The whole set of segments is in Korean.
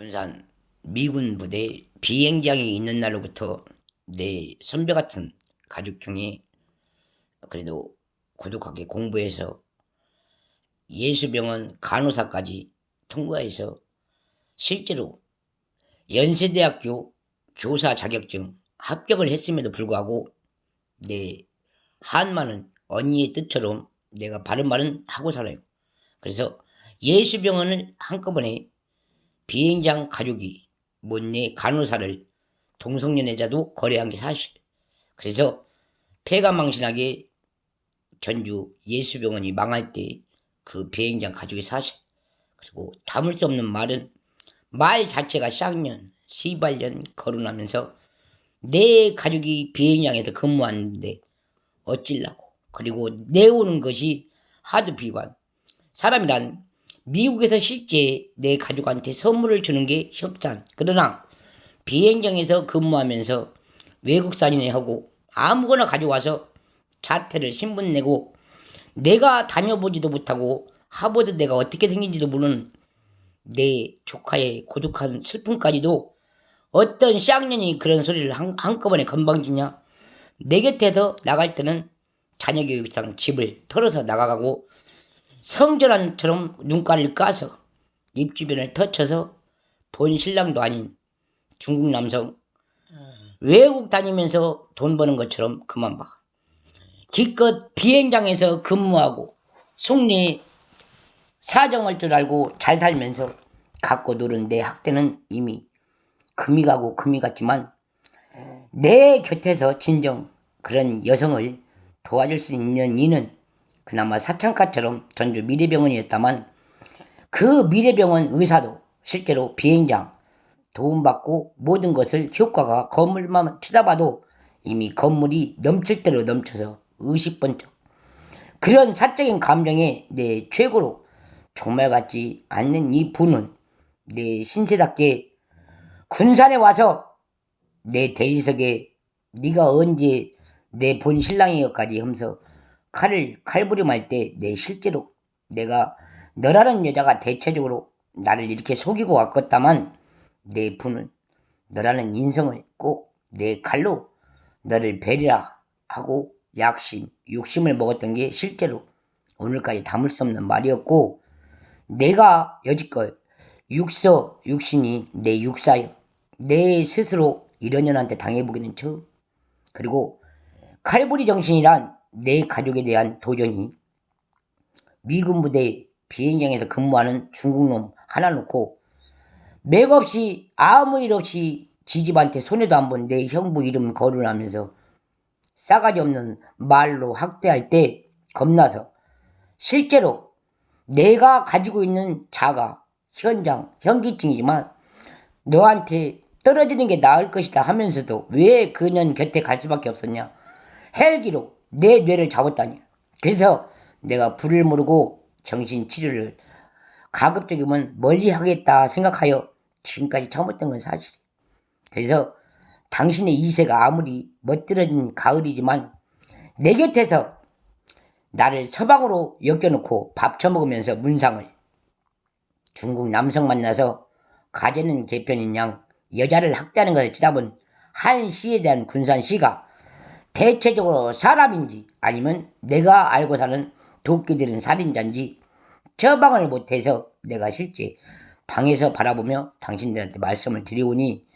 군산 미군 부대 비행장에 있는 날로부터 내 선배 같은 가족형이 그래도 고독하게 공부해서 예수병원 간호사까지 통과해서 실제로 연세대학교 교사 자격증 합격을 했음에도 불구하고 내 한마는 언니의 뜻처럼 내가 바른 말은 하고 살아요. 그래서 예수병원을 한꺼번에 비행장 가족이 못내 간호사를 동성연애자도 거래한 게 사실. 그래서 폐가 망신하게 전주 예수병원이 망할 때 그 비행장 가족이 사실. 그리고 담을 수 없는 말은 말 자체가 쌍년, 시발년 거론하면서 내 가족이 비행장에서 근무하는데 어찔라고. 그리고 내오는 것이 하도 비관. 사람이란 미국에서 실제 내 가족한테 선물을 주는 게 협찬. 그러나 비행장에서 근무하면서 외국산이네 하고 아무거나 가져와서 자태를 신분 내고 내가 다녀보지도 못하고 하버드 내가 어떻게 생긴지도 모르는 내 조카의 고독한 슬픔까지도 어떤 쌍년이 그런 소리를 한, 한꺼번에 건방지냐 내 곁에서 나갈 때는 자녀 교육상 집을 털어서 나가고 성전환처럼 눈가를 까서 입 주변을 터쳐서 본 신랑도 아닌 중국 남성 외국 다니면서 돈 버는 것처럼 그만 봐. 기껏 비행장에서 근무하고 속내 사정을 줄 알고 잘 살면서 갖고 노는 내 학대는 이미 금이 가고 금이 갔지만 내 곁에서 진정 그런 여성을 도와줄 수 있는 이는 그나마 사창가처럼 전주 미래병원이었다만 그 미래병원 의사도 실제로 비행장 도움받고 모든 것을 효과가 건물만 쳐다봐도 이미 건물이 넘칠 대로 넘쳐서 의식번쩍. 그런 사적인 감정에 내 최고로 정말 같지 않는 이 분은 내 신세답게 군산에 와서 내 대리석에 네가 언제 내 본 신랑이여까지 하면서 칼을 칼부림할 때 내 실제로 내가 너라는 여자가 대체적으로 나를 이렇게 속이고 왔겠다만 내 분은 너라는 인성을 꼭 내 칼로 너를 베리라 하고 약심, 욕심을 먹었던 게 실제로 오늘까지 담을 수 없는 말이었고 내가 여지껏 육서, 육신이 내 육사여 내 스스로 이런 년한테 당해보기는 처음. 그리고 칼부리 정신이란 내 가족에 대한 도전이 미군 부대 비행장에서 근무하는 중국놈 하나 놓고 맥없이 아무 일 없이 지집한테 손해도 안 본 내 형부 이름 거론하면서 싸가지 없는 말로 학대할 때 겁나서 실제로 내가 가지고 있는 자가 현장 현기증이지만 너한테 떨어지는 게 나을 것이다 하면서도 왜 그년 곁에 갈 수밖에 없었냐? 헬기로 내 뇌를 잡았다니 그래서 내가 불을 모르고 정신치료를 가급적이면 멀리 하겠다 생각하여 지금까지 참았던 건 사실이에요. 그래서 당신의 이세가 아무리 멋들어진 가을이지만 내 곁에서 나를 서방으로 엮여놓고 밥 처먹으면서 문상을 중국 남성 만나서 가재는 개편인 양 여자를 학대하는 것을 치다본 한 시에 대한 군산 시가 대체적으로 사람인지 아니면 내가 알고 사는 도끼들은 살인자인지 처방을 못해서 내가 실제 방에서 바라보며 당신들한테 말씀을 드리오니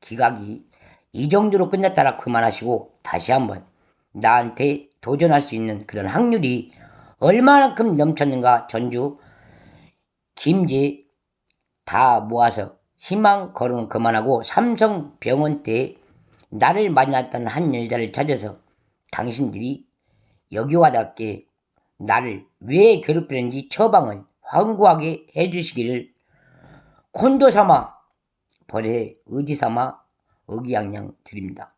기각이 이 정도로 끝났다라 그만하시고 다시 한번 나한테 도전할 수 있는 그런 확률이 얼마만큼 넘쳤는가 전주 김제 다 모아서 희망 거론 그만하고 삼성병원 때 나를 만났던 한 여자를 찾아서 당신들이 여기 와닿게 나를 왜 괴롭히는지 처방을 황구하게 해주시기를 콘도 삼아 벌에 의지 삼아 의기양양 드립니다.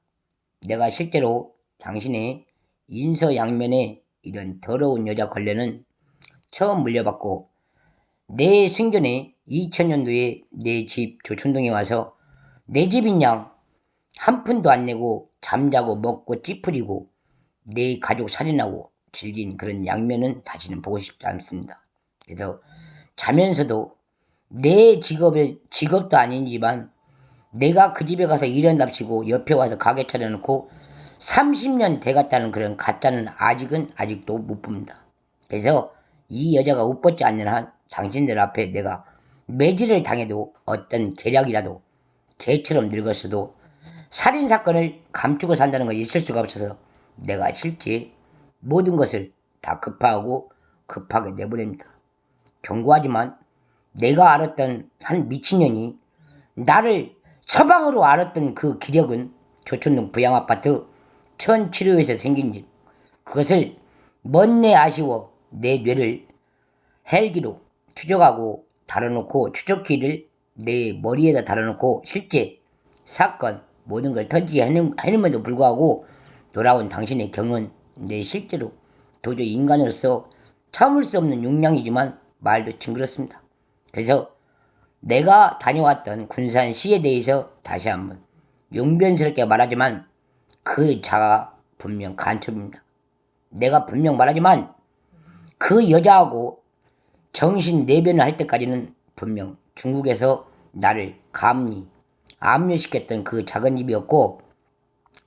내가 실제로 당신의 인서양면에 이런 더러운 여자 걸레는 처음 물려받고 내 생전에 2000년도에 내 집 조촌동에 와서 내 집인 양 한 푼도 안 내고 잠자고 먹고 찌푸리고 내 가족 살인하고 즐긴 그런 양면은 다시는 보고 싶지 않습니다. 그래서 자면서도 내 직업의 직업도 아니지만 내가 그 집에 가서 일한답시고 옆에 와서 가게 차려놓고 30년 돼갔다는 그런 가짜는 아직은 아직도 못 봅니다. 그래서 이 여자가 웃벗지 않는 한 당신들 앞에 내가 매질을 당해도 어떤 계략이라도 개처럼 늙었어도 살인 사건을 감추고 산다는 건 있을 수가 없어서 내가 실제 모든 것을 다 급파하고 급하게 내보냅니다. 경고하지만 내가 알았던 한 미친년이 나를 서방으로 알았던 그 기력은 조촌동 부양아파트 천치료에서 생긴 일. 그것을 먼내 아쉬워 내 뇌를 헬기로 추적하고 달아놓고 추적기를 내 머리에다 달아놓고 실제 사건 모든 걸 던지게 하는, 하는에도 불구하고 돌아온 당신의 경은 내 실제로 도저히 인간으로서 참을 수 없는 용량이지만 말도 징그럽습니다. 그래서 내가 다녀왔던 군산 시에 대해서 다시 한번 용변스럽게 말하지만 그 자가 분명 간첩입니다. 내가 분명 말하지만 그 여자하고 정신 내변을 할 때까지는 분명 중국에서 나를 감리, 압류시켰던 그 작은 집이었고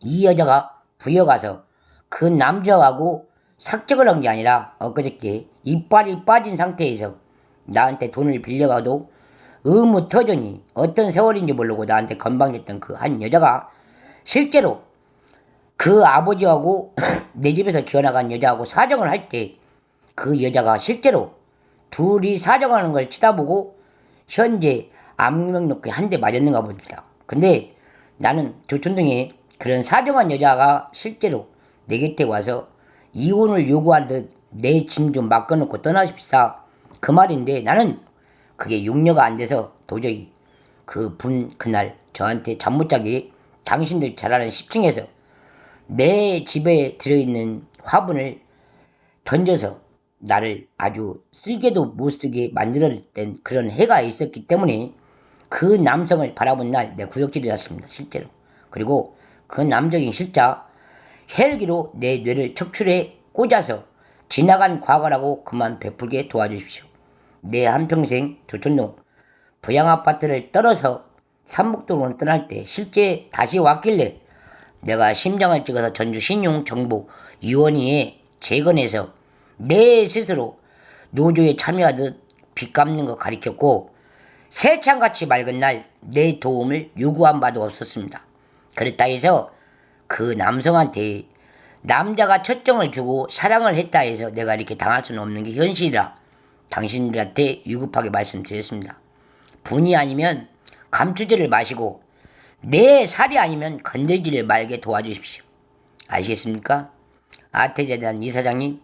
이 여자가 부여가서 그 남자하고 삭적을 한 게 아니라 엊그저께 이빨이 빠진 상태에서 나한테 돈을 빌려가도 의무 터전이 어떤 세월인지 모르고 나한테 건방졌던 그 한 여자가 실제로 그 아버지하고 내 집에서 기어나간 여자하고 사정을 할 때 그 여자가 실제로 둘이 사정하는 걸 치다보고 현재 암명 놓고 한대 맞았는가 봅니다. 근데 나는 조촌동에 그런 사정한 여자가 실제로 내 곁에 와서 이혼을 요구한 듯내 짐 좀 맡겨놓고 떠나십사 그 말인데 나는 그게 용려가 안 돼서 도저히 그 분 그날 저한테 잠 못 자게 당신들 잘 아는 10층에서 내 집에 들어있는 화분을 던져서 나를 아주 쓸게도 못 쓰게 만들어낸 그런 해가 있었기 때문에 그 남성을 바라본 날 내 구역질이 났습니다. 실제로. 그리고 그 남적인 실자 헬기로 내 뇌를 척출해 꽂아서 지나간 과거라고 그만 베풀게 도와주십시오. 내 한평생 조촌동 부양아파트를 떨어서 삼북도로 떠날 때 실제 다시 왔길래 내가 심장을 찍어서 전주 신용정보위원회에 재건해서 내 스스로 노조에 참여하듯 빚 갚는 거 가리켰고 새창같이 맑은 날 내 도움을 요구한 바도 없었습니다. 그랬다 해서 그 남성한테 남자가 첫정을 주고 사랑을 했다 해서 내가 이렇게 당할 수는 없는 게 현실이라 당신들한테 위급하게 말씀드렸습니다. 분이 아니면 감추지를 마시고 내 살이 아니면 건들지를 말게 도와주십시오. 아시겠습니까? 아태재단 이사장님